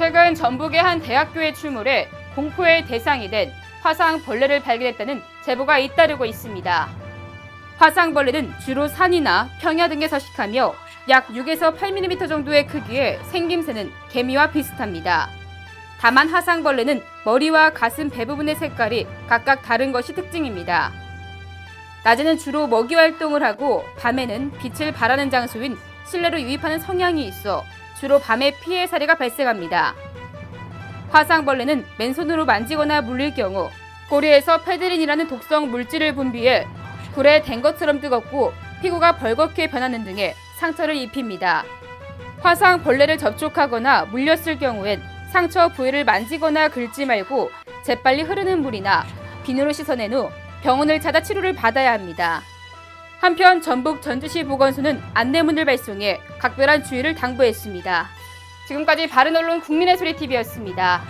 최근 전북의 한 대학교의 출몰에 공포의 대상이 된 화상벌레를 발견했다는 제보가 잇따르고 있습니다. 화상벌레는 주로 산이나 평야 등에 서식하며 약 6에서 8mm 정도의 크기에 생김새는 개미와 비슷합니다. 다만 화상벌레는 머리와 가슴 대부분의 색깔이 각각 다른 것이 특징입니다. 낮에는 주로 먹이 활동을 하고 밤에는 빛을 발하는 장소인 실내로 유입하는 성향이 있어 주로 밤에 피해 사례가 발생합니다. 화상벌레는 맨손으로 만지거나 물릴 경우 꼬리에서 페드린이라는 독성 물질을 분비해 불에 댄 것처럼 뜨겁고 피부가 벌겋게 변하는 등의 상처를 입힙니다. 화상벌레를 접촉하거나 물렸을 경우엔 상처 부위를 만지거나 긁지 말고 재빨리 흐르는 물이나 비누로 씻어낸 후 병원을 찾아 치료를 받아야 합니다. 한편 전북 전주시 보건소는 안내문을 발송해 각별한 주의를 당부했습니다. 지금까지 바른 언론 국민의 소리 TV였습니다.